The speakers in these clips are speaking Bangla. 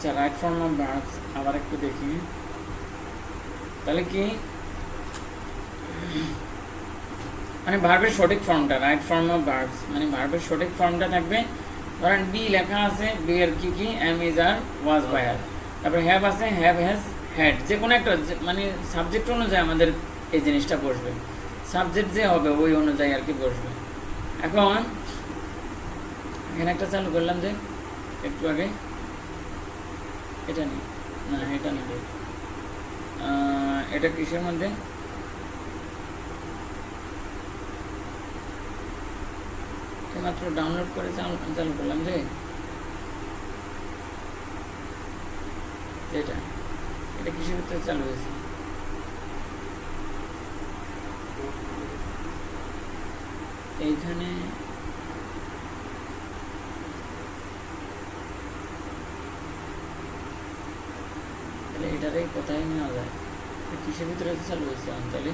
আচ্ছা রাইট ফর্ম অফ ভার্বস আবার একটু দেখি। তাহলে কি? মানে ভার্বের সঠিক ফর্মটা রাইট ফর্ম অফ ভার্বস মানে ভার্বের সঠিক ফর্মটা থাকবে। ধরেন বি লেখা আছে বি এর কি কি? Am is are was by আর তারপর হ্যাভ আছে হ্যাভ হ্যাজ হ্যাড যে কোনো একটা মানে সাবজেক্ট অনুযায়ী আমাদের এই জিনিসটা বসবে। সাবজেক্ট যে হবে, ওই অনুযায়ী আর কি বসবে। এখন, এখানে একটা চালু করলাম যে, একটু আগে। এটা নেই। না, এটা নেই। এটা কিসের মধ্যে? মাত্র ডাউনলোড করে চালু করলাম যে। এটা এটা কিসের ভিতরে চালু হয়েছে? এইখানে তাহলে এটারে কোথায় নেওয়া যায়? কিসের ভিতরে চালু হয়েছে অঞ্চলে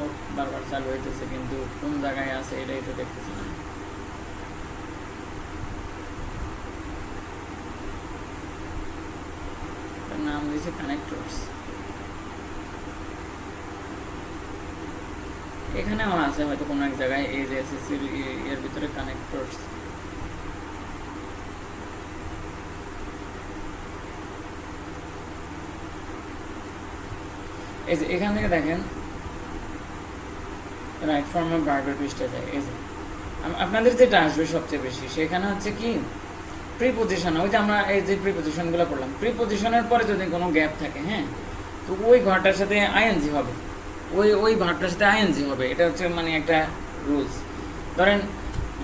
ও, বারবার চালু হইতেছে, কিন্তু কোন জায়গায় আছে এটাই তো দেখতেছি না। নাম দিয়েছে কানেক্টরস। এখানেও আছে হয়তো কোনো এক জায়গায়, এই যে এর ভিতরে কানেক্টরস। এই যে এখান থেকে দেখেন রাইট ফর্ম অফ পৃষ্ঠে যায় এই যে আপনাদের যেটা আসবে সবচেয়ে বেশি, সেখানে হচ্ছে কি? প্রিপোজিশন ওই যে আমরা এই যে প্রিপোজিশনগুলো করলাম প্রিপোজিশনের পরে যদি কোনো গ্যাপ থাকে হ্যাঁ তো ওই ঘরটার সাথে আইএনজি হবে, ওই ওই ভার্বটার সাথে আইএনজি হবে, এটা হচ্ছে মানে একটা রুলস ধরেন,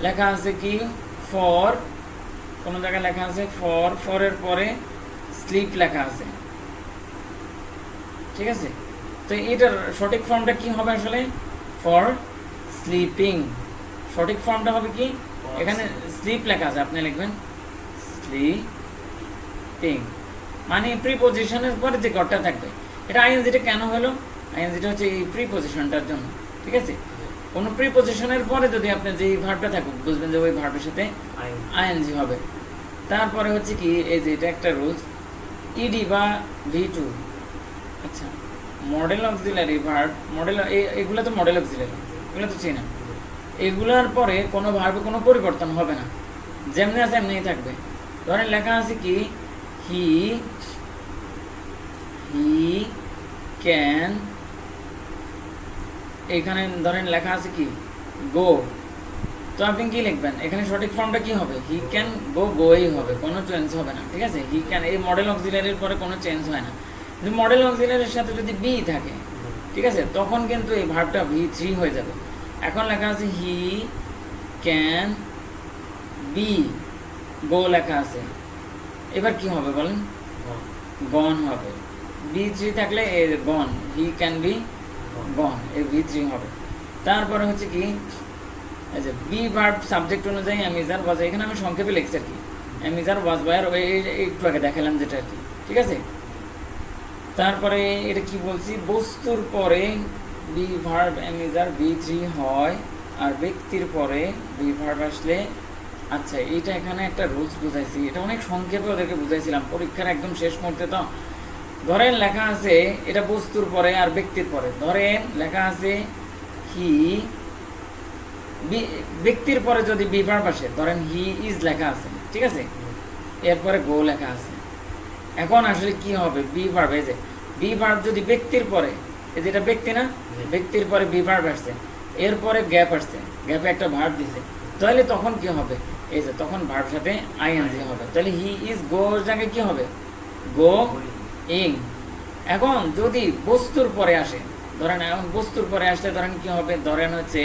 লেখা আছে কি? ফর কোনো জায়গায় লেখা আছে ফর ফরের পরে স্লিপ লেখা আছে, ঠিক আছে? তো এটার সঠিক ফর্মটা কি হবে আসলে? ফর স্লিপিং সঠিক ফর্মটা হবে কি? এখানে স্লিপ লেখা আছে আপনি লিখবেন। স্লিপিং মানে প্রিপোজিশনের পরে যে ঘরটা থাকবে। এটা আইএনজিটা কেন হলো? আইএনজিটা হচ্ছে এই প্রিপোজিশনটার জন্য ঠিক আছে? কোনো প্রিপোজিশনের পরে যদি আপনি যেই ভার্বটা থাকুক বুঝবেন যে ওই ভার্বের সাথে আইএনজি হবে। তারপরে হচ্ছে কি এই যে এটা একটা রুলস ইডি বা ভি টু আচ্ছা। মডেল অক্সিলারি ভার্ব মডেল এগুলো তো মডেল অক্সিলারি, এগুলো তো চিনা। এগুলোর পরে কোনো ভার্বে, কোনো পরিবর্তন হবে না। যেমনি আছে এমনিই থাকবে। ধরেন লেখা আছে কি হি হি ক্যান এখানে ধরেন লেখা আছে কি গো তো আপনি কি লিখবেন? এখানে সঠিক ফর্মটা কি হবে? হি ক্যান গো গোই হবে। কোনো চেঞ্জ হবে না। ঠিক আছে? হি ক্যান এই মডেল অক্সিলারির পরে কোনো চেঞ্জ হয় না। মডেল অক্সিলারির সাথে যদি বি থাকে, ঠিক আছে, তখন কিন্তু এই ভার্বটা ভি থ্রি হয়ে যাবে। এখন লেখা আছে হি ক্যান বি গো লেখা আছে। এবার কি হবে বলেন? গন হবে। বি থ্রি থাকলে এ gone he can be gone এই ভি থ্রি হবে। তারপরে হচ্ছে কি যে বি ভার্ব সাবজেক্ট অনুযায়ী অ্যামিজার ওয়াজ এখানে আমি সংক্ষেপে লিখছি আর কি। অ্যামিজার ওয়াজ বায়ার একটু আগে দেখালাম যেটা আর কি, ঠিক আছে? তারপরে এটা কি বলছি? বস্তুর পরে বি ভার্ব অ্যামিজার বি থ্রি হয় আর ব্যক্তির পরে বি ভার্ব আসলে আচ্ছা এটা এখানে একটা রুলস বুঝাইছি। এটা অনেক সংক্ষেপে ওদেরকে বুঝাইছিলাম। পরীক্ষার একদম শেষ মুহূর্তে তো ধরেন লেখা আছে এটা বস্তুর পরে আর ব্যক্তির পরে। ধরেন লেখা আছে হি ব্যক্তির পরে যদি বি ভার্ব আসে, ধরেন হি ইজ লেখা আছে, ঠিক আছে? এরপরে গো লেখা আছে। এখন আসলে কি হবে? বি ভার্ব এই যে বি ভার্ব যদি ব্যক্তির পরে এই যেটা ব্যক্তি না? ব্যক্তির পরে বি ভার্ব আসছে। এরপরে গ্যাপ আসছে। গ্যাপে একটা ভার্ব দিছে। তাহলে তখন কি হবে? এই যে তখন ভার্ব সাথে আইএনজি হবে। তাহলে হি ইজ গো জায়গায় কি হবে? গো ইং এখন যদি বস্তুর পরে আসে ধরেন এখন বস্তুর পরে আসলে ধরেন কি হবে? ধরেন হচ্ছে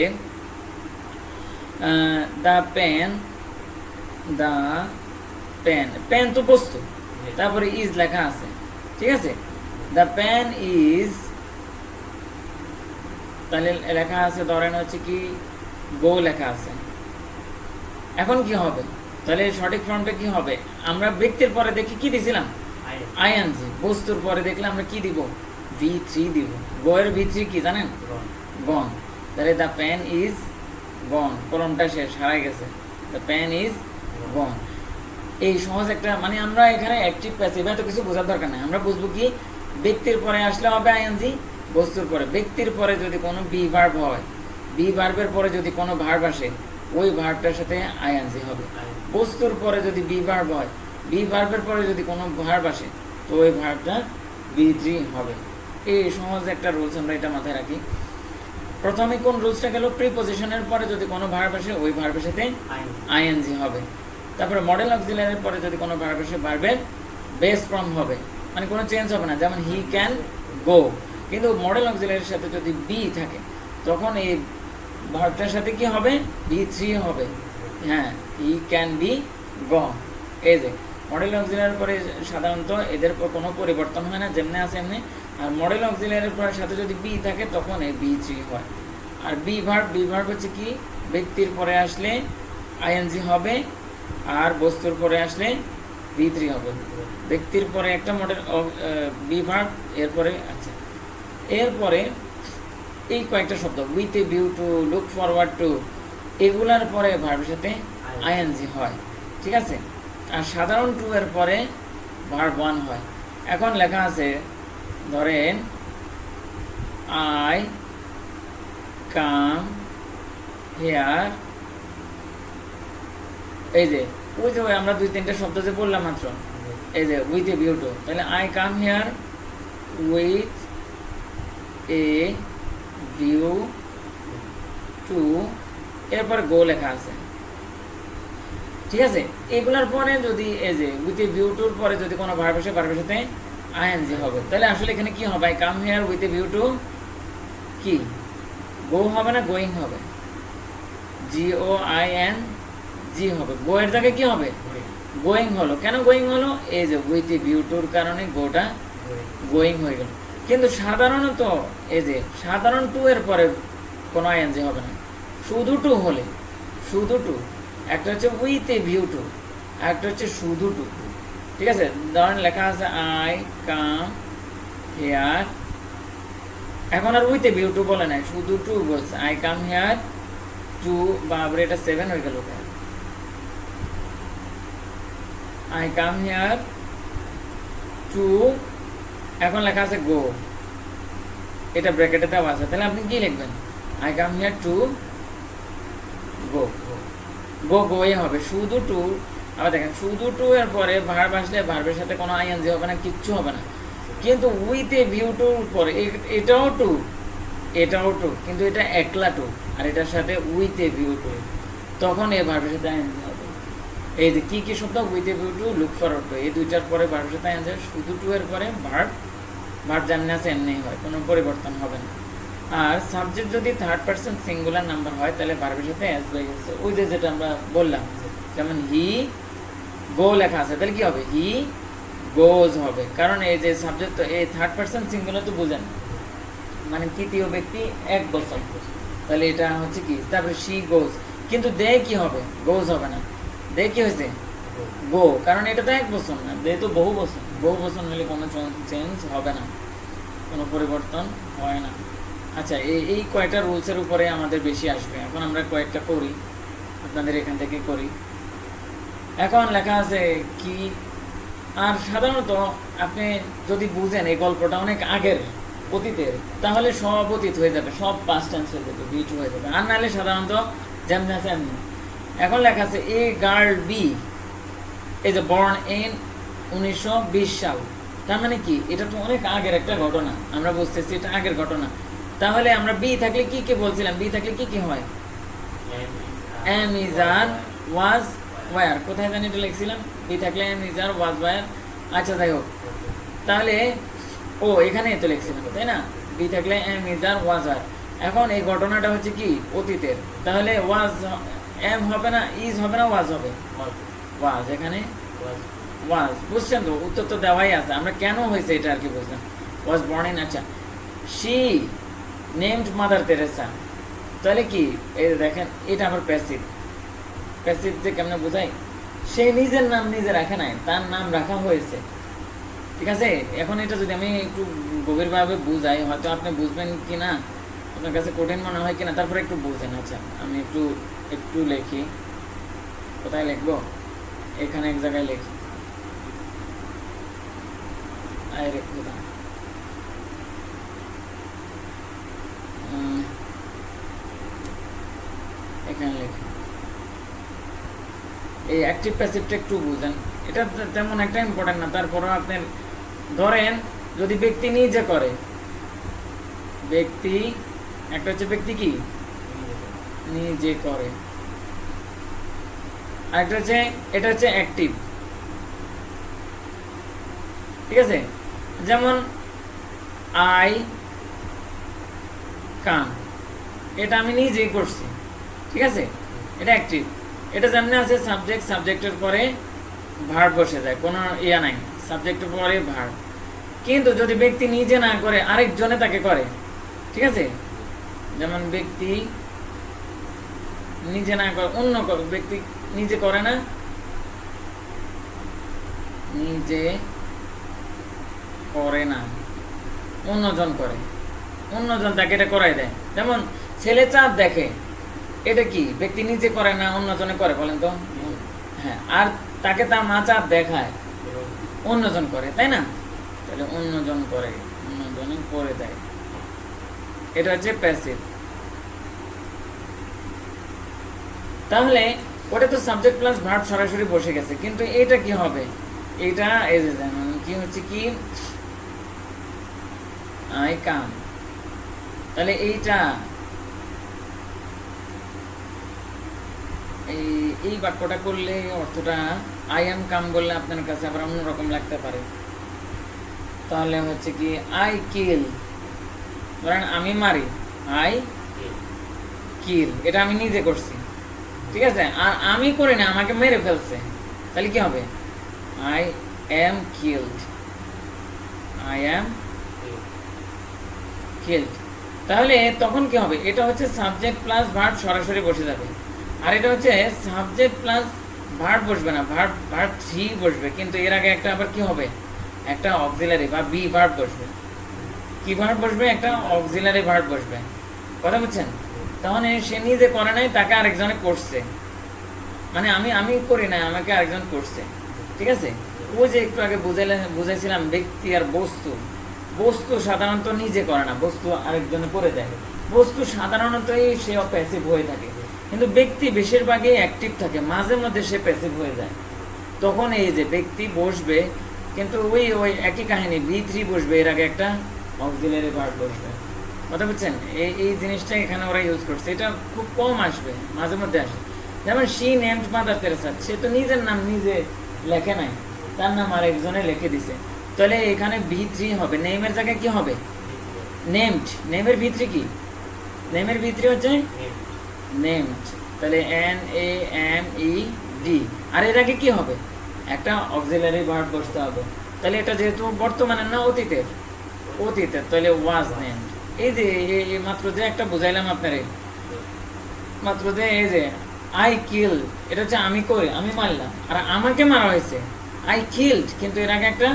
the pen the pen pen তো বস্তু। তারপরে ইজ লেখা আছে ঠিক আছে? দ্য পেন ইজ তাহলে লেখা আছে ধরেন হচ্ছে কি গো লেখা আছে। এখন কি হবে? তাহলে সঠিক ফর্মটা কি হবে? আমরা ব্যক্তির পরে দেখি কি দিছিলাম? আইএনজি বস্তুর পরে দেখলে আমরা কি দিব? ভি থ্রি দিব। গো এর ভি থ্রি কি জানেন? গন তাহলে দ্য পেন ইজ গন কলমটা শেষ হারাই গেছে। দ্য পেন ইজ গন এই সহজ একটা মানে আমরা এখানে অ্যাক্টিভ প্যাসিভ এত কিছু বোঝার দরকার নেই। আমরা বুঝব কি ব্যক্তির পরে আসলে হবে আইএনজি বস্তুর পরে। ব্যক্তির পরে যদি কোনো বি ভার্ব হয় বি ভার্বের পরে যদি কোনো ভার্ব আসে ওই ভার্বটার সাথে আইএনজি হবে। বস্তুর পরে যদি বি ভার্ব হয় বি ভার্বের পরে যদি কোনো ভার্ব আসে তো ওই ভার্বটা বি থ্রি হবে। এই সহজ একটা রুলস আমরা এটা মাথায় রাখি। প্রথমে কোন রুলসটা গেল? প্রিপোজিশনের পরে যদি কোনো ভার্ব আসে ওই ভার্বের সাথে আইএনজি হবে। তারপরে মডেল অক্সিলারির পরে যদি কোনো ভার্ব আসে ভার্বের বেস ফর্ম হবে মানে কোনো চেঞ্জ হবে না, যেমন হি ক্যান গো কিন্তু মডেল অক্সিলারির সাথে যদি বি থাকে, তখন এই ভার্বটার সাথে কি হবে? বি থ্রি হবে। হ্যাঁ হি ক্যান বি গ এই যে মডেল অক্সিলারির পরে সাধারণত এদের কোনো পরিবর্তন হয় না, যেমনি আছে এমনি। আর মডেল অক্সিলারির পরে সাথে যদি বি থাকে, তখন এই বি থ্রি হয়। আর বি ভার্ব বি ভার্ব হচ্ছে কি? ব্যক্তির পরে আসলে আইএনজি হবে আর বস্তুর পরে আসলে বি থ্রি হবে। ব্যক্তির পরে একটা মডেল বি ভার্ব এরপরে আচ্ছা এরপরে এই কয়েকটা শব্দ with a view to look forward to এগুলার পরে ভার্বের সাথে আইএনজি হয়। ঠিক আছে? আর সাধারণ টু এর পরে ভার্ব ওয়ান হয়। এখন লেখা আছে ধরেন আই কাম হেয়ার এই যে, ওই যে আমরা দুই তিনটা শব্দ যে বললাম মাত্র। এই যে উইথ এ ভিউ টু তাহলে I come here with a view to এরপরে গো লেখা আছে। ঠিক আছে? এগুলার পরে যদি, এই যে উইথ এ ভিউ টুর পরে যদি কোনো ভার্ব আসে ভার্বের সাথে আইএনজি হবে। তাহলে আসলে এখানে কি হবে? I come here with a view to কি? গো হবে না? গোয়িং হবে। জি ও আই এন জি হবে। এর জায়গায় কি হবে? গোয়িং হলো। কেন গোয়িং হলো? এই যে উইথ ভিউ টুর কারণে গোটা গোয়িং হয়ে গেল। কিন্তু সাধারণত এই যে সাধারণ টু এর পরে কোনো আইএনজি হবে না। শুধু টু হলে। শুধু টু একটা হচ্ছে উইথ এ ভিউ টু একটা হচ্ছে শুধু টু ঠিক আছে? ধরেন লেখা আছে আই কাম হেয়ার এখন আর উইথ এ ভিউ টু বলে নাই। শুধু টু বলছে। আই কাম হেয়ার টু বাবরে এটা সেভেন হয়ে গেল। আই কাম হেয়ার টু এখন লেখা আছে গো এটা ব্র্যাকেটে দেওয়া আছে। তাহলে আপনি কি লিখবেন? I come here to go go গোই হবে। শুধু টু আবার দেখেন, শুধু টু এর পরে ভার্ব আসলে ভার্বের সাথে কোনো আইএনজি হবে না, কিচ্ছু হবে না। কিন্তু উইথ এ ভিউ টুর পরে এটাও টু এটাও টু কিন্তু এটা একলা টু আর এটার সাথে উইথ এ ভিউ টু তখন এ ভার্বের সাথে আইএনজি হবে। এই যে কি কি শব্দ with to, look for to, এই দুইটার পরে সাথে শুধু টু এর পরে ভার্ব ভার্ব আছে এমনি হয়, কোনো পরিবর্তন হবে না। আর সাবজেক্ট যদি থার্ড পার্সন সিঙ্গুলার নাম্বার হয়, তাহলে ভার্বের সাথে অ্যাজ ওই যে যেটা আমরা বললাম, যেমন হি গো লেখা আছে, তাহলে কি হবে? হি গোজ হবে। কারণ এই যে সাবজেক্ট এই থার্ড পার্সন সিঙ্গুলার তো বুঝেন মানে তৃতীয় ব্যক্তি এক বছর। তাহলে এটা হচ্ছে কি? তারপরে শি গোজ কিন্তু দে কি হবে? গোজ হবে না। দে কি হয়েছে? গো কারণ এটা তো এক বছর না দে তো বহু বছর। বহু বছর হলে কোনো চেঞ্জ হবে না, কোনো পরিবর্তন হয় না। আচ্ছা এই এই কয়টা রুলসের উপরে আমাদের বেশি আসবে? এখন আমরা কয়েকটা করি, আপনাদের এখান থেকে করি। এখন লেখা আছে কি, আর সাধারণত আপনি যদি বুঝেন এই গল্পটা অনেক আগের অতীতের, তাহলে সব অতীত হয়ে যাবে, সব পাস্ট টেন্স হয়ে যাবে বিট হয়ে যাবে। আর নাহলে সাধারণত যেমন আছে এমনি। এখন লেখা আছে এ গার্ল বি। এই যে বর্ন ইন উনিশশো বিশ সাল। তার মানে কি? এটা তো অনেক আগের একটা ঘটনা। আমরা বুঝতেছি এটা আগের ঘটনা। তাহলে আমরা বি থাকলে কি কি বলছিলাম? বি থাকলে কি কি হয়? Am is are was were কোথায় জানি এটা লিখছিলাম? বি থাকলে am is are was were আচ্ছা যাই হোক। তাহলে, ও এখানে তো লিখছিলাম, তাই না? বি থাকলে এম ইজ আর ওয়াজ আর এখন এই ঘটনাটা হচ্ছে কি? অতীতের। তাহলে ওয়াজ এম হবে না ইজ হবে না ওয়াজ হবে। ওয়াজ এখানে? ওয়াজ বুঝছেন তো? উত্তর তো দেওয়াই আছে। আমরা কেন হয়েছে এটা আর কি বুঝলাম। ওয়াজ বর্ন ইন আচ্ছা। শি নেমড মাদার তেরেসা তাহলে কি? এই দেখেন এটা আমার প্যাসিভ প্যাসিভ যে কেমনে বোঝাই সে নিজের নাম নিজে রাখে নাই তার নাম রাখা হয়েছে। ঠিক আছে? এখন এটা যদি আমি একটু গভীরভাবে বুঝাই হয়তো আপনি বুঝবেন কি না আপনার কাছে কঠিন মনে হয় কিনা, তারপরে একটু বুঝেন আচ্ছা আমি একটু একটু লিখি। কোথায় লিখব? এখানে এক জায়গায় লিখি। এখানে এই অ্যাক্টিভ প্যাসিভটা একটু বুঝেন। এটা তেমন একটা ইম্পর্টেন্ট না, তারপরেও আপনার ধরেন, যদি ব্যক্তি নিজে করে, ব্যক্তি একটা হচ্ছে ব্যক্তি কি? নিজে করে। আরেকটা হচ্ছে, এটা হচ্ছে অ্যাক্টিভ ঠিক আছে? যেমন আই কাম এটা আমি নিজেই করছি। ঠিক আছে? এটা অ্যাক্টিভ এটা যেমনি আছে সাবজেক্ট সাবজেক্টের পরে ভার্ব বসে যায়। কোনো ইয়া নাই। সাবজেক্টের পরে ভার্ব কিন্তু যদি ব্যক্তি নিজে না করে, আরেকজনে তাকে করে। ঠিক আছে? যেমন ব্যক্তি নিজে না করে, অন্য ক- ব্যক্তি নিজে করে না, নিজে করে না, অন্যজন করে। অন্যজন তাকে এটা করাই দেয়। যেমন ছেলে চাঁদ দেখে, এটা কি? ব্যক্তি নিজে করে না, অন্যজনে করে, বলেন তো? হ্যাঁ আর তাকে তার মা চাঁদ দেখায়, অন্যজন করে, তাই না? তাহলে অন্যজন করে, অন্যজনে করে দেয়। এটা হচ্ছে প্যাসিভ তাহলে ওটা তো সাবজেক্ট প্লাস ভার্ব সরাসরি বসে গেছে, কিন্তু এটা কি হবে? এটা যে যেমন কি হচ্ছে কি? আই কাম তাহলে এইটা, এই এই বাক্যটা করলে অর্থটা আই এম কাম বললে আপনার কাছে আবার অন্যরকম লাগতে পারে। তাহলে হচ্ছে কি আই কিল ধরেন আমি মারি, আই, কিল, এটা আমি নিজে করছি। ঠিক আছে? আর আমি করি না, আমাকে মেরে ফেলছে। তাহলে কি হবে? I am killed. I am killed. তাহলে তখন কি হবে? এটা হচ্ছে সাবজেক্ট প্লাস ভার্ব সরাসরি বসে যাবে। আর এটা হচ্ছে সাবজেক্ট প্লাস ভার্ব বসবে না, ভার্ব ভার্ব থ্রি বসবে। কিন্তু এর আগে একটা আবার কি হবে? একটা অক্সিলারি বা বি ভার্ব বসবে। কি ভার্ব বসবে? একটা অক্সিলারি ভার্ব বসবে। কথা বুঝছেন? তাহলে সে নিজে করে নাই, তাকে আরেকজনে করছে। মানে আমি আমি করি নাই, আমাকে আরেকজন করছে। ঠিক আছে? ওই যে একটু আগে বুঝাইলে, বুঝাইছিলাম ব্যক্তি আর বস্তু। বস্তু সাধারণত নিজে করে না, বস্তু আরেকজনে করে দেয়। বস্তু সাধারণতই সে প্যাসিভ হয়ে থাকে। কিন্তু ব্যক্তি বেশিরভাগই অ্যাক্টিভ থাকে, মাঝে মধ্যে সে প্যাসিভ হয়ে যায়। তখন এই যে ব্যক্তি বসবে, কিন্তু ওই ওই একই কাহিনী বি থ্রি বসবে, এর আগে একটা অক্সিলারি ভার্ব বসবে কথা বুঝছেন? এই এই জিনিসটা এখানে ওরা ইউজ করছে। এটা খুব কম আসবে, মাঝে মধ্যে আসে যেমন শি নেমড মাদার তেরেসা সে তো নিজের নাম নিজে লেখে নাই। তার নাম আর একজনে লিখে দিছে। তাহলে এখানে বি থ্রি হবে। নেমের জায়গায় কি হবে? নেমড নেমের ভি থ্রি কি? নেমের ভি থ্রি হচ্ছে? নেমড তাহলে N A M E D আর এর আগে কি হবে? একটা অক্সিলারি ভার্ব বসতে হবে। তাহলে এটা যেহেতু বর্তমানের না অতীতের। অতীতের তাহলে ওয়াজ নেমড এই যে মাত্র যে একটা বুঝাইলাম আপনারে। মাত্র যে এই যে আই কিল এটা হচ্ছে আমি করি আমি মারলাম। আর আমাকে মারা হয়েছে আই কিল্ড কিন্তু এর আগে একটা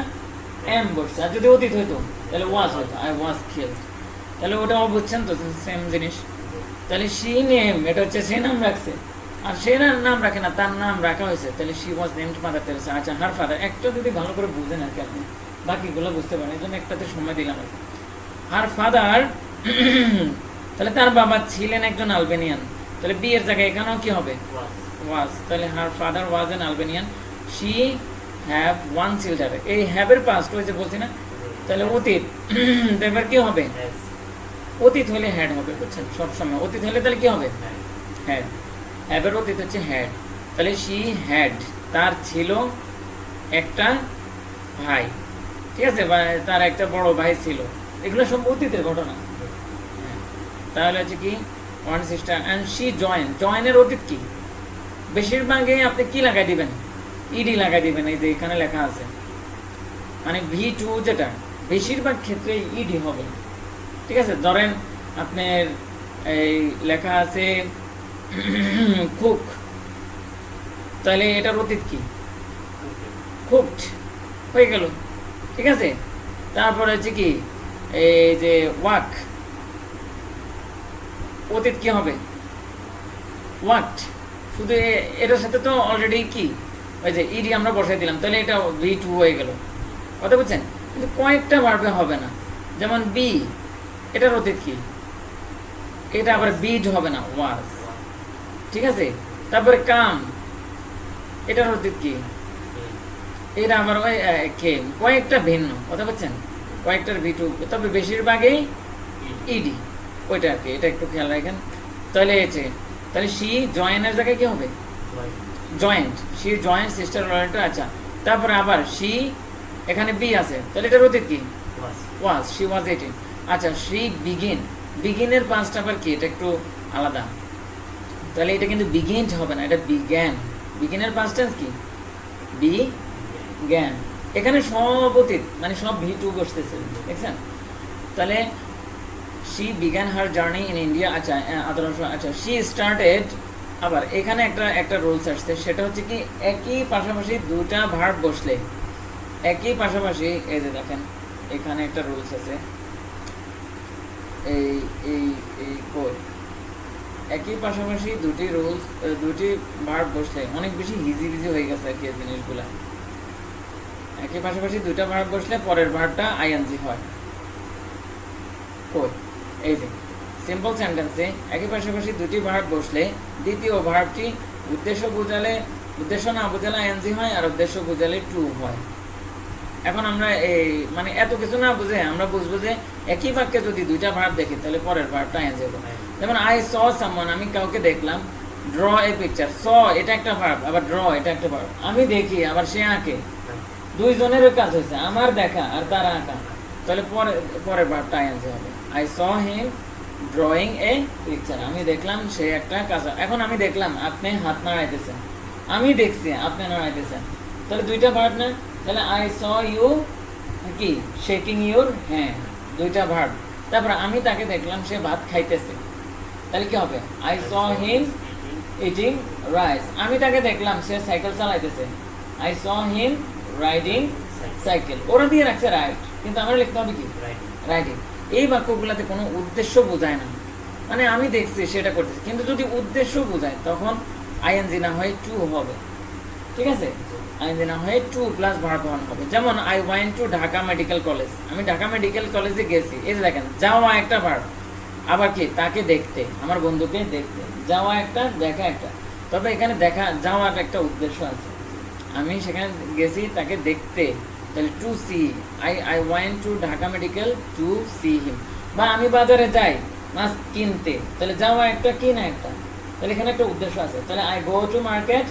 এম বসছে আর যদি অতীত হইতো, তাহলে ওয়াজ হইতো আই ওয়াজ কিল্ড তাহলে বুঝছেন তো সেম জিনিস। তাহলে সি নেম এটা হচ্ছে সে নাম রাখছে। আর সে নাম রাখে না, তার নাম রাখা হয়েছে। তাহলে সি ওয়াজ নেমড মাদার আচ্ছা হার ফাদার একটা যদি ভালো করে বুঝেন আর কি আপনি। বাকিগুলো বুঝতে পারেন এই জন্য একটাতে সময় দিলাম আর ফাদার তাহলে তার বাবা ছিলেন একজন আলবেনিয়ান। তাহলে বিয়ের জায়গায় এখানেও কি হবে? ওয়াজ তাহলে her father was an Albanian she have one children এই হ্যাভের পাস্ট হয়েছে বলছি না? তাহলে অতীত। এবার কি হবে? অতীত হলে হ্যাড হবে বুঝছেন? সবসময় অতীত হলে তাহলে কি হবে? হ্যাড হ্যাভের অতীত হচ্ছে হ্যাড তাহলে শি হ্যাড তার ছিল একটা ভাই। ঠিক আছে তার একটা বড় ভাই ছিল। এগুলো সব অতীতের ঘটনা। হ্যাঁ। তাহলে হচ্ছে কি one sister and she join জয়েনের অতীত কি? বেশিরভাগই আপনি কি লাগাই দিবেন? ইডি লাগাই দিবেন এই যে এখানে লেখা আছে। মানে ভি টু যেটা বেশিরভাগ ক্ষেত্রে ইডি হবে। ঠিক আছে ধরেন আপনার এই লেখা আছে কুক তাহলে এটার অতীত কি? কুকড হয়ে গেল। ঠিক আছে? তারপরে হচ্ছে কি, এই যে ওয়াক, অতীত কি হবে? হোয়াট শুধু এটার সাথে তো অলরেডি কি? ওই যে ইডি আমরা বসাই দিলাম, তাহলে এটা ভি টু হয়ে গেল। কথা বুঝছেন? কিন্তু কয়েকটা ভার্বে হবে না। যেমন বি এটার অতীত কি? এটা আবার বিড হবে না ওয়াজ ঠিক আছে? তারপরে কাম, এটার অতীত কি? এটা আমার ওই আহ, কে? কয়েকটা ভিন্ন কথা বলছেন? কয়েকটার ভি টু তবে বেশিরভাগই ইডি ওইটা আর কি এটা একটু খেয়াল রাখেন। তাহলে এসে তাহলে সি জয়েনের জায়গায় কি হবে? জয়েন্ট সি জয়েন্ট সিস্টার লয়েন্ট আচ্ছা। তারপরে আবার সি এখানে বি আছে তাহলে এটার অতীত কি? ওয়াজ। She was eighteen. আচ্ছা সি বিগিন বিগিনের পাঁচটা আবার কি? এটা একটু আলাদা। তাহলে এটা কিন্তু বিগিনড হবে না এটা বিজ্ঞান। বিগিনের পাঁচ টেন্স কি? বি জ্ঞান। এখানে অতীত মানে সব ভি টু বসতেছে দেখছেন? তাহলে শি বিজ্ঞান হার জার্নি ইন ইন্ডিয়া আচ্ছা আদর্শ আচ্ছা শি স্টার্টেড আবার এখানে একটা একটা রুলস আসছে, সেটা হচ্ছে কি, একই পাশাপাশি দুটা ভার্ব বসলে, একই পাশাপাশি, এই যে দেখেন, এখানে একটা রুলস আছে, এই এই এই কোড একই পাশাপাশি দুটি রুলস দুটি ভার্ব বসলে, অনেক বেশি হিজি বিজি হয়ে গেছে আর কি জিনিসগুলা। একই পাশাপাশি দুটা ভার্ব বসলে পরের ভার্বটা আইএনজি হয়। কই? এই যে সিম্পল সেন্টেন্সে একই পাশাপাশি দুটি ভার্ব বসলে দ্বিতীয় ভার্বটি উদ্দেশ্য বোঝালে, উদ্দেশ্য না বোঝালে আইএনজি হয় আর উদ্দেশ্য বোঝালে টু হয়। এখন আমরা এই মানে এত কিছু না বুঝে আমরা বুঝব যে একই বাক্যে যদি দুইটা ভার্ব দেখি তাহলে পরের ভার্বটা আইএনজি হবে। যেমন আই স সামওয়ান আমি কাউকে দেখলাম ড্র এ পিকচার স এটা একটা ভার্ব আবার ড্র এটা একটা ভার্ব আমি দেখি, আবার সে আঁকে। দুইজনের কাজ হয়েছে, আমার দেখা আর তার আঁকা তাহলে পরে পরের ভার্বটা আইএনজি হবে। I saw him drawing a picture আমি দেখলাম সে একটা কাজ। এখন আমি দেখলাম, আপনি হাত নাড়াইতেছেন। আমি দেখছি, আপনি নাড়াইতেছেন। তাহলে দুইটা ভার্ব না? তাহলে আই স ইউ কি? শেকিং ইউর হ্যাঁ দুইটা ভার্ব তারপর আমি তাকে দেখলাম, সে ভাত খাইতেছে। তাহলে কি হবে? I saw him eating rice আমি তাকে দেখলাম, সে সাইকেল চালাইতেছে। I saw him riding cycle ওরা দিয়ে রাখছে রাইট কিন্তু আমরা লিখতে হবে কি? রাইডিং এই বাক্যগুলোতে কোনো উদ্দেশ্য বোঝায় না। মানে আমি দেখছি সেটা করতেছি। কিন্তু যদি উদ্দেশ্য বোঝায় তখন আইএনজি না হয় টু হবে। ঠিক আছে? আইএনজি না হয় টু প্লাস ভার্ব ওয়ান হবে। যেমন I went to Dhaka medical college আমি ঢাকা মেডিকেল কলেজে গেছি। এই যে দেখেন যাওয়া একটা ভার্ব আবার কি? তাকে দেখতে। আমার বন্ধুকে দেখতে। যাওয়া একটা দেখা একটা। তবে এখানে দেখা যাওয়ার একটা উদ্দেশ্য আছে। আমি সেখানে গেছি তাকে দেখতে। তাহলে to see I I went to Dhaka medical to see him বা আমি বাজারে যাই মাছ কিনতে। তাহলে যাওয়া একটা কিনা একটা। তাহলে এখানে একটা উদ্দেশ্য আছে। তাহলে I go to market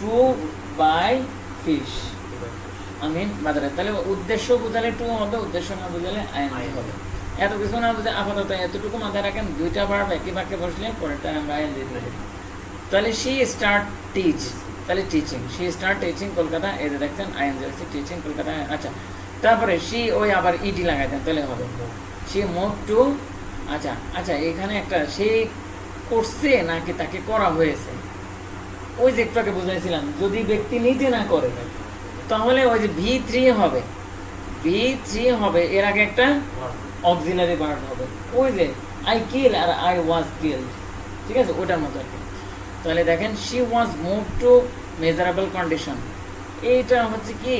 to buy fish আমি বাজারে। তাহলে উদ্দেশ্য বোঝালে টু হবে উদ্দেশ্য না বোঝালে আই হবে। এত কিছু না বুঝে আপাতত এতটুকু মাথায় রাখেন দুইটা ভার্ব একই বাক্যে বসলে পরেরটা আমরা তাহলে সি স্টার্ট টিচ তাহলে teaching she start teaching Kolkata এই যে দেখছেন আইএনজি হচ্ছে টিচিং কলকাতা আচ্ছা তারপরে শি ওই আবার ইডি লাগাই দেন, তাহলে হবে। শি মুভ টু আচ্ছা আচ্ছা এখানে একটা সে করছে নাকি তাকে করা হয়েছে। ওই যে একটু আগে বুঝাইছিলাম, যদি ব্যক্তি নিজে না করে, তাহলে ওই যে ভি থ্রি হবে। ভি থ্রি হবে, এর আগে একটা অক্সিলারি ভার্ব হবে। ওই যে I kill R I was কিল ঠিক আছে? ওটার মতো আর কি। তাহলে দেখেন she was move to measurable condition এইটা হচ্ছে কি?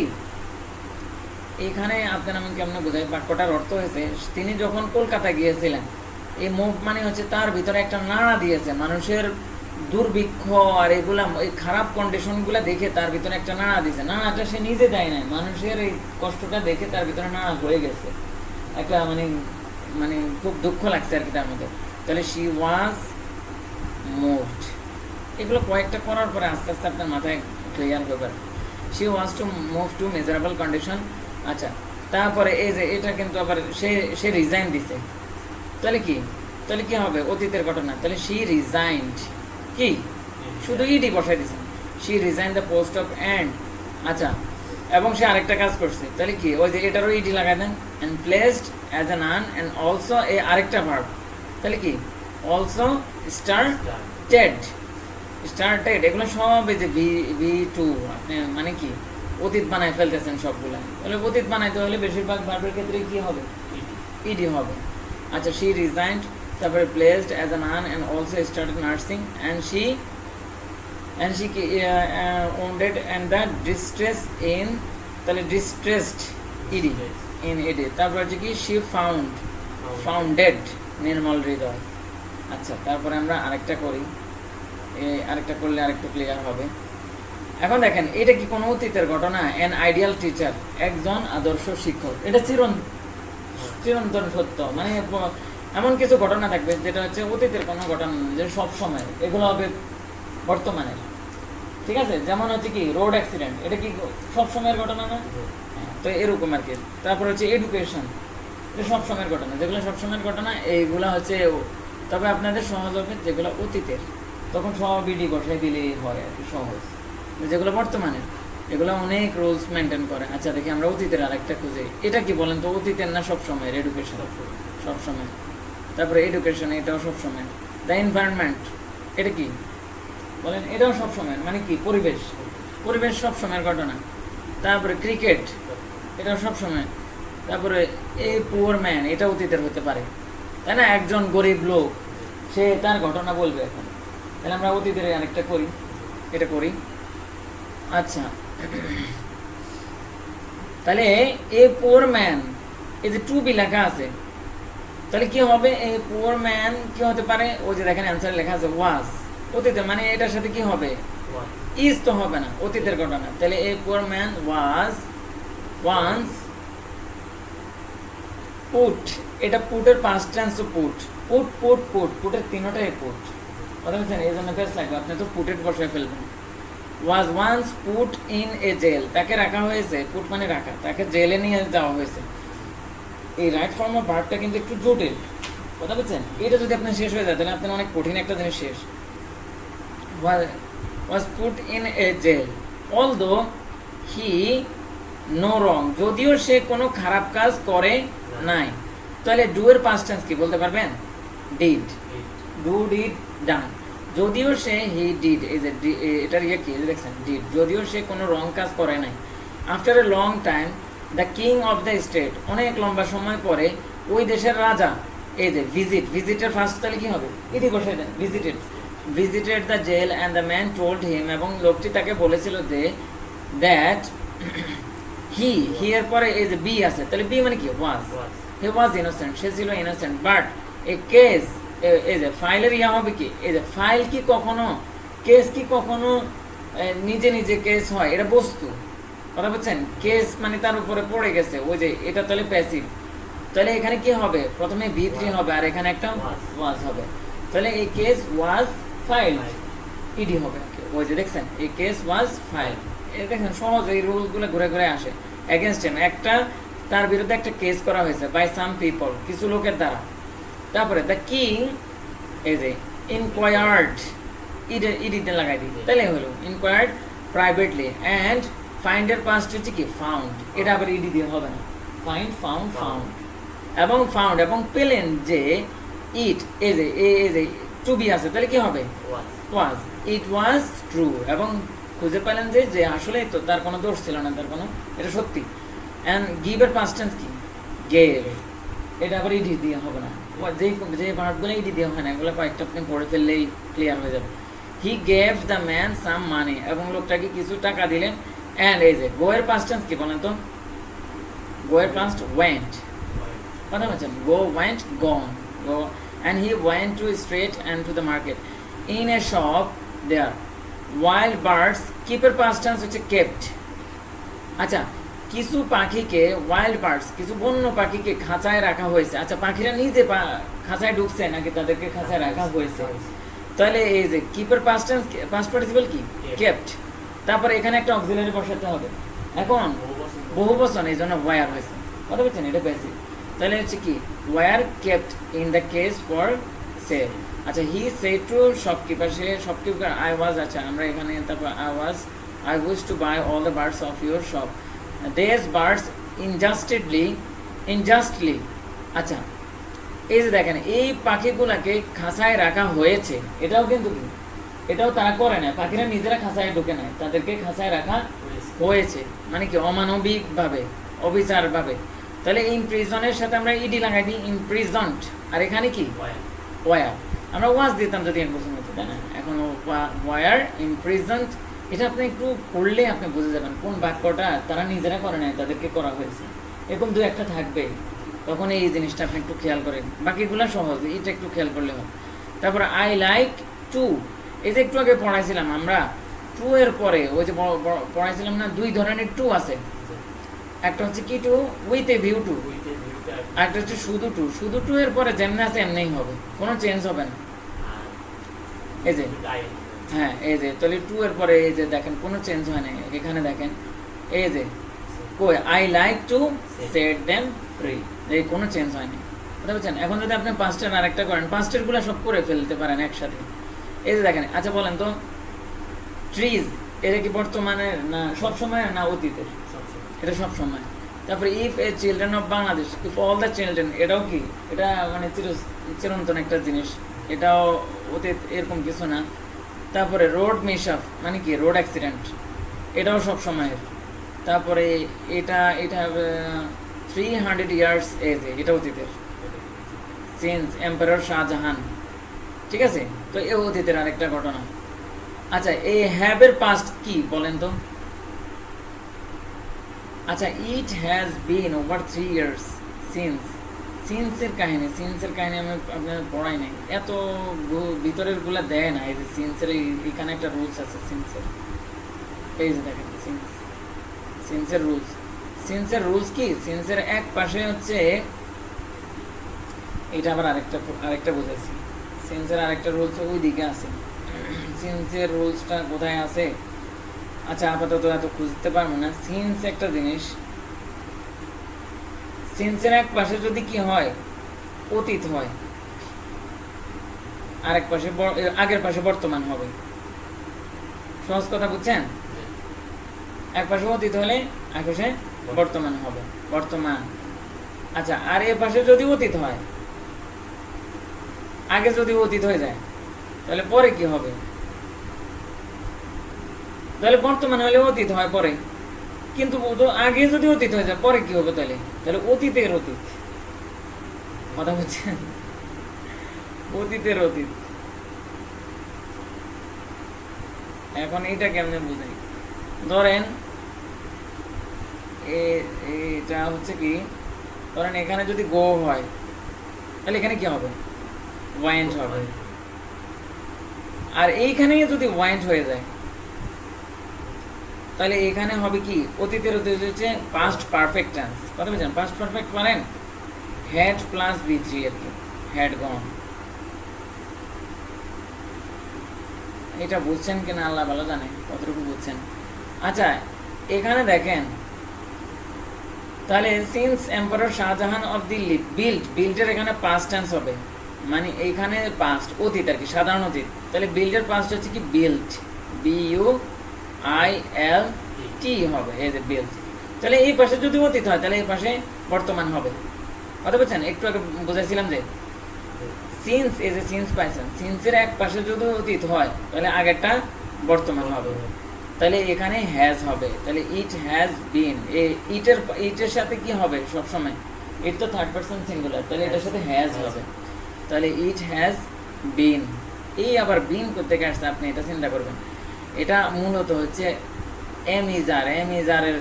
এখানে আপনার আমি কেমন বোঝাই? বাক্যটার অর্থ হয়েছে, তিনি যখন কলকাতা গিয়েছিলেন, এই মুভ মানে হচ্ছে তার ভিতরে একটা নাড়া দিয়েছে। মানুষের দুর্ভিক্ষ আর এগুলা, এই খারাপ কন্ডিশনগুলো দেখে তার ভিতরে একটা নাড়া দিয়েছে। নাড়াটা সে নিজে দেয় নাই। মানুষের এই কষ্টটা দেখে তার ভিতরে নাড়া হয়ে গেছে। একটা মানে মানে খুব দুঃখ লাগছে আর কি তার মধ্যে। তাহলে শি ওয়াজ মুভড এগুলো কয়েকটা করার পরে আস্তে আস্তে আপনার মাথায় ক্লিয়ার হবে she was to move to measurable condition আচ্ছা তারপরে এই যে এটা কিন্তু আবার সে সে রিজাইন দিছে। তাহলে কি? তাহলে কি হবে? অতীতের ঘটনা। তাহলে শি রিজাইন্ড কি? শুধু ইডি বসাই দিছে। She resign the post of and আচ্ছা এবং সে আরেকটা কাজ করছে। তাহলে কি? ওই যে এটারও ইডি লাগাই দেন। And placed as an nun and also a আরেকটা ভার্ব তাহলে কি? অলসো স্টার টেড স্টার্টেড এগুলো সব এই যে ভি ভি টু আপনি মানে কি অতীত বানায় ফেলতেছেন সবগুলা। তাহলে অতীত বানাইতে হলে বেশিরভাগ ভার্বের ক্ষেত্রে কি হবে? ইডি হবে। আচ্ছা শি রিজাইন্ড তারপরে placed as a nun and also started nursing and she and she tended and the distress in তাহলে ডিস্ট্রেসড ইডি ইন ইডি তারপর হচ্ছে কি she found founded Nirmal Hriday. আচ্ছা তারপরে আমরা আরেকটা করি। আরেকটা করলে আরেকটু ক্লিয়ার হবে। এখন দেখেন এটা কি কোনো অতীতের ঘটনা? এন আইডিয়াল টিচার একজন আদর্শ শিক্ষক। এটা চিরন চিরন্তন সত্য। মানে এমন কিছু ঘটনা থাকবে যেটা হচ্ছে অতীতের কোনো ঘটনা যে সব সময়। এগুলো হবে বর্তমানে ঠিক আছে? যেমন হচ্ছে কি রোড অ্যাক্সিডেন্ট এটা কি সব সময়ের ঘটনা না? হ্যাঁ, তো এরকম আর কি। তারপর হচ্ছে এডুকেশন এটা সব সময়ের ঘটনা। যেগুলো সব সময়ের ঘটনা এইগুলা হচ্ছে তবে আপনাদের সহজ হবে যেগুলো অতীতের। তখন সব বিডি বসাই দিলেই হয় আর কি সহজ। যেগুলো বর্তমানে এগুলো অনেক রুলস মেনটেন করে। আচ্ছা দেখি আমরা অতীতের আরেকটা খুঁজে। এটা কি বলেন তো অতীতের না সব সময়ের এডুকেশন সব সময় তারপরে এডুকেশন এটাও সব সময় দ্য এনভায়রনমেন্ট এটা কি? বলেন এটাও সব সময়ের মানে কি? পরিবেশ। পরিবেশ সব সময়ের ঘটনা। তারপরে ক্রিকেট এটাও সব সময় তারপরে এই পুয়ার ম্যান এটা অতীতের হতে পারে। তাই না? একজন গরিব লোক সে তার ঘটনা বলবে এখন। তাহলে আমরা অতীতের আরেকটা করি। এটা করি। আচ্ছা। তাহলে এ পোর ম্যান এই যে টু বি লেখা আছে তাহলে কি হবে? এই পোর ম্যান কি হতে পারে? ওই যে দেখেন অ্যান্সার লেখা আছে ওয়াজ অতীতে মানে এটার সাথে কি হবে? ইজ তো হবে না অতীতের ঘটনা। তাহলে a poor man was once put এটা পুটের পাঁচ tense put put put put পুটের তিনটাই পুট কথা বলছেন? এই জন্য বেশ লাগবে। আপনি তো পুটের বসায় ফেলবেন। Was once put in a jail তাকে রাখা হয়েছে। পুট মানে রাখা। তাকে জেলে নিয়ে যাওয়া হয়েছে। এই রাইট ফর্ম অফ ভার্বটা কিন্তু একটু জটিল। কথা বলছেন? এটা যদি আপনার শেষ হয়ে যায় তাহলে আপনার অনেক কঠিন একটা জিনিস শেষ। Was put in a jail although he know রং যদিও সে কোনো খারাপ কাজ করে নাই। তাহলে ডু এর পাস্ট টেন্স কি বলতে পারবেন? ডিড ডু ডিড ডান যদিও সে হি ডিড এই যে এটার ইয়ে কি দেখছেন ডিড। যদিও সে কোনো রং কাজ করে নাই। After a long time the king of the state অনেক লম্বা সময় পরে ওই দেশের রাজা এই যে ভিজিট ভিজিটের ফার্স্ট তাহলে কি হবে? ইতি বসে দেন visited visited the jail and the man told him এবং লোকটি তাকে বলেছিল যে দ্যাট হি হি এর পরে এই যে বি আছে তাহলে বি মানে কি? ওয়াজ হি ওয়াজ ইনোসেন্ট সে ছিল ইনোসেন্ট বাট এ কেস এই যে ফাইলের ইয়া হবে কি? এই যে ফাইল কি কখনো কেস কি কখনো নিজে নিজে কেস হয়? এটা বস্তু। কথা বলছেন কেস মানে তার উপরে পড়ে গেছে। ওই যে এটা তাহলে প্যাসিভ তাহলে এখানে কি হবে? প্রথমে ভি থ্রি হবে আর এখানে একটা ওয়াজ হবে। তাহলে এই কেস ওয়াজ ফাইল ইডি হবে ওই যে দেখছেন? এই কেস ওয়াজ ফাইল এই দেখেন সহজ এই রুলগুলো ঘুরে ঘুরে আসে। এগেনস্ট একটা তার বিরুদ্ধে একটা কেস করা হয়েছে বাই সাম পিপল কিছু লোকের দ্বারা। তারপরে দ্য কিং এই যে ইনকোয়ার্ড ইডে ইডিতে লাগাই দিই তাহলে হলো ইনকোয়ার্ড প্রাইভেটলি অ্যান্ড ফাইন্ডের পাস্ট হচ্ছে কি ফাউন্ড এটা আবার ইডি দিয়ে হবে না। ফাইন্ড ফাউন্ড ফাউন্ড এবং ফাউন্ড এবং পেলেন যে ইট এই যে এই যে টু বি আছে তাহলে কি হবে? ওয়াজ ইট ওয়াজ ট্রু এবং খুঁজে পেলেন যে যে আসলেই তো তার কোনো দোষ ছিল না তার কোনো এটা সত্যি। অ্যান্ড গিভের পাস্ট টেন্স কি? গেভ এটা আবার ইডি দিয়ে হবে না। যে যে ভার্বগুলো ইডি দিয়ে হয় না, এগুলো কয়েকটা আপনি পড়ে ফেললেই ক্লিয়ার হয়ে যাবে। He gave the man some money এবং লোকটাকে কিছু টাকা দিলেন অ্যান্ড এই যে গোয়ের পাস্ট টেন্স কি বলেন তো? গোয়ের পাস্ট ওয়েন্ট কথা বলছেন? Go went gone go and he went to straight and to the market in a shop there wild birds কিপের পাস্টান্স হচ্ছে কেপ্ট আচ্ছা কিছু পাখিকে ওয়াইল্ড বার্ডস কিছু বন্য পাখিকে খাঁচায় রাখা হয়েছে। আচ্ছা পাখিরা নিজে খাঁচায় ঢুকছে নাকি তাদেরকে খাঁচায় রাখা হয়েছে? তাহলে এই যে কিপের পাস্টেন্স পাস্ট পার্টিসিপাল কি? কেপ্ট তারপরে এখানে একটা অক্সিলারি বসাতে হবে। এখন বহু বছর এই জন্য ওয়ার হয়েছে। কথা বলছেন? এটা বেসিক তাহলে হচ্ছে কি? Were kept in the case for sale আচ্ছা he say to shopkeeper say shopkeeper I was আচ্ছা আমরা এখানে তারপর I was I wish to buy all the birds of your shop these birds unjustedly unjustly আচ্ছা এই যে দেখেন এই পাখিগুলাকে খাঁচায় রাখা হয়েছে এটাও কিন্তু কি? এটাও তারা করে না পাখিরা নিজেরা খাঁচায় ঢুকে নেয় তাদেরকে খাঁচায় রাখা হয়েছে। মানে কি? অমানবিক ভাবে অবিচার ভাবে তাহলে ইমপ্রিজনের সাথে আমরা ইডি লাগাই দিই ইমপ্রিজন্ট আর এখানে কি? ওয়ার আমরা ওয়াজ দিতাম যদি এক বছর মতো তাই না? এখন ওয়ার ইমপ্রিজেন্ট এটা আপনি একটু পড়লে আপনি বুঝে যাবেন কোন বাক্যটা তারা নিজেরা করে নাই তাদেরকে করা হয়েছে। এরকম দু একটা থাকবে। তখন এই জিনিসটা আপনি একটু খেয়াল করেন। বাকিগুলো সহজ এটা একটু খেয়াল করলে হবে। তারপরে আই লাইক টু এই যে একটু আগে পড়াইছিলাম আমরা টু এর পরে ওই যে পড়াইছিলাম না দুই ধরনের টু আছে। একটা হচ্ছে কি to with a view to একটা হচ্ছে শুধু টু শুধু টু এর পরে যেমনি আছে এমনিই হবে। কোনো চেঞ্জ হবে না। এই যে। হ্যাঁ এই যে তাহলে টু এর পরে এই যে দেখেন কোনো চেঞ্জ হয় না এখানে দেখেন এই যে কই I like to set them free এই কোনো চেঞ্জ হয়নি। বুঝতে পারছেন? এখন যদি আপনি পাঁচটার আরেকটা করেন পাঁচটারগুলো সব করে ফেলতে পারেন একসাথে। এই যে দেখেন আচ্ছা বলেন তো ট্রিজ এটা কি বর্তমানে না সব সময় না অতীতের? এটা সব সময়। তারপরে if a children of Bangladesh if all the children এটাও কি? এটা মানে চির- চিরন্তন একটা জিনিস। এটাও অতীত এরকম কিছু না। তারপরে রোড মিশআপ মানে কি, রোড অ্যাক্সিডেন্ট এটাও সব সময়ের। তারপরে এটা এটা থ্রি হান্ড্রেড ইয়ার্স এজ এটা অতীতের। সিন্স এম্পায়ার শাহজাহান, ঠিক আছে? তো এ অতীতের আরেকটা ঘটনা। আচ্ছা এই হ্যাবের পাস্ট কি, বলেন তো? আচ্ছা it has been over three years since সিন্সের কাহিনী সিন্সের কাহিনী আমি আপনার পড়াই নাই। এত ভিতরেরগুলা দেয় না, এই যে সিন্সের এখানে একটা রুলস আছে, সিন্সের। যে দেখেন, সিন্স সিন্সের রুলস সিন্সের রুলস কি? সিন্সের এক পাশে হচ্ছে, এটা আবার আরেকটা আরেকটা বুঝাইছি। সিন্সের আরেকটা রুলস ওই দিকে আছে। সিন্সের রুলসটা কোথায় আছে? আচ্ছা আপাতত এত খুঁজতে পারব না। সিন্স একটা জিনিস সিন্সের এক পাশে যদি কি হয়, অতীত হয়। আরেক পাশে আগের পাশে বর্তমান হবে। সহজ কথা বুঝছেন? এক পাশে অতীত হলে এক পাশে বর্তমান হবে। বর্তমান। আচ্ছা আর এ পাশে যদি অতীত হয়, আগে যদি অতীত হয়ে যায়, তাহলে পরে কি হবে? তাহলে বর্তমান হলে অতীত হয় পরে। কিন্তু আগে যদি অতীত হয়ে যায়, পরে কি হবে তাহলে? তাহলে অতীতের অতীত। কথা বলছেন অতীতের অতীত। এখন এটা কেমনে বুঝাই? ধরেন এটা হচ্ছে কি, ধরেন এখানে যদি গো হয়, তাহলে এখানে কি হবে? ওয়াইন্ট হবে। আর এইখানে যদি ওয়াইন্ট হয়ে যায় তাহলে এখানে হবে কি? অতীতের অতীত হচ্ছে পাস্ট পারফেক্ট টেন্স কথা বলছেন পাস্ট পারফেক্ট পারেন হ্যাড প্লাস বি থ্রি আর কি হ্যাড গন এটা বুঝছেন কিনা আল্লাহ ভালো জানে, কতটুকু বুঝছেন? আচ্ছা এখানে দেখেন, তাহলে since emperor Shahjahan of Delhi build বিল্ডের এখানে পাস্ট টেন্স হবে। মানে এইখানে পাস্ট অতীত আর কি, সাধারণ অতীত। তাহলে বিল্ডের পাস্ট হচ্ছে কি? Build B U I L T হবে এই যে বিল্ড তাহলে এই পাশে যদি অতীত হয় তাহলে এই পাশে বর্তমান হবে। কথা বলছেন? একটু আগে বুঝাইছিলাম যে সিন্স এই যে সিন্স পাইছেন সিন্সের এক পাশে যদি অতীত হয় তাহলে আগেরটা বর্তমান হবে। তাহলে এখানে হ্যাজ হবে। তাহলে ইট হ্যাজ বিন ইটের ইটের সাথে কি হবে সব সময় ইট তো থার্ড পার্সন সিঙ্গুলার তাহলে এটার সাথে হ্যাজ হবে। তাহলে ইট হ্যাজ বিন এই আবার বিন করতে আসছে? আপনি এটা চিন্তা করবেন। এটা মূলত হচ্ছে এম ইজার এম ইজারের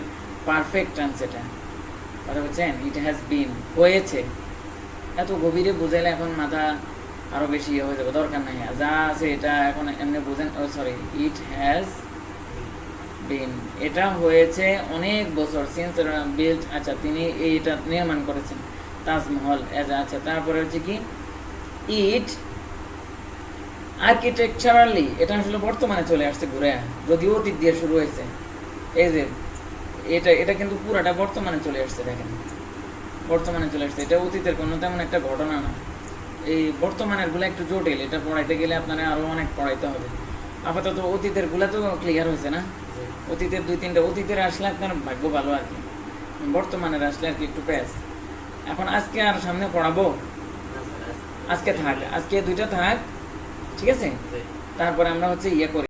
পারফেক্ট টেন্স এটা কথা বলছেন ইট হ্যাজ বিন হয়েছে। এত গভীরে বুঝাইলে এখন মাথা আরও বেশি ইয়ে হয়ে যাবে, দরকার নাই। যা আছে এটা এখন এমনি বুঝেন, ও সরি ইট হ্যাজ বিন এটা হয়েছে অনেক বছর সিন্স বিল্ড আচ্ছা তিনি এইটা নির্মাণ করেছেন, তাজমহল এজ আচ্ছা তারপরে হচ্ছে কি? ইট আর্কিটেকচারালি এটা আসলে বর্তমানে চলে আসছে ঘুরে। যদিও অতীত দিয়ে শুরু হয়েছে। এই যে, এটা এটা কিন্তু পুরাটা বর্তমানে চলে আসছে দেখেন। বর্তমানে চলে আসছে। এটা অতীতের কোনো তেমন একটা ঘটনা না। এই বর্তমানেরগুলো একটু জটিল। এটা পড়াইতে গেলে আপনারা আরও অনেক পড়াইতে হবে। আপাতত অতীতেরগুলা তো ক্লিয়ার হয়েছে না? অতীতের দুই, তিনটা অতীতের আসলে আপনার ভাগ্য ভালো আর কি। বর্তমানের আসলে আর কি একটু প্যাস এখন আজকে আর সামনে পড়াবো? আজকে থাক, আজকে দুইটা থাক। ঠিক আছে? তারপরে আমরা হচ্ছে ইয়ে করি।